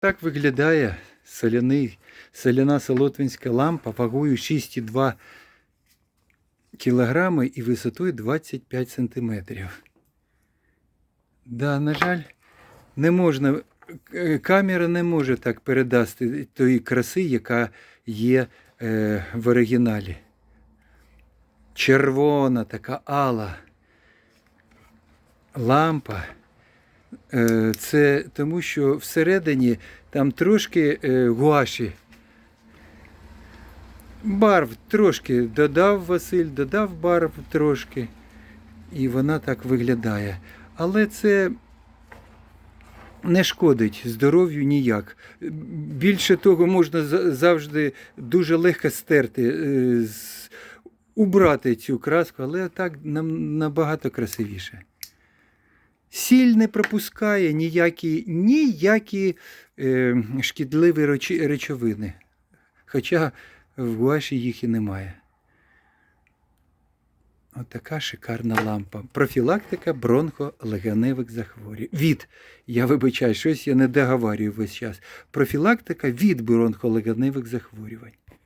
Так виглядає соляний, соляна солотвинська лампа вагою 6,2 кілограми і висотою 25 сантиметрів. Да, на жаль, не можна, е, камера не може так передати тої краси, яка є е, в оригіналі. Червона, така ала лампа. Е, Це тому, що всередині там трошки е, гуаші. Барв трошки додав Василь, додав барв трошки. І вона так виглядає. Але це не шкодить здоров'ю ніяк. Більше того, можна завжди дуже легко стерти, е, убрати цю краску, але так нам набагато красивіше. Сіль не пропускає ніякі, ніякі е, шкідливі речовини. Хоча в гуаші їх і немає. Отака шикарна лампа. Профілактика бронхолегеневих захворювань. Від, я вибачаю, щось я не договарюю весь час. Профілактика від бронхолегеневих захворювань.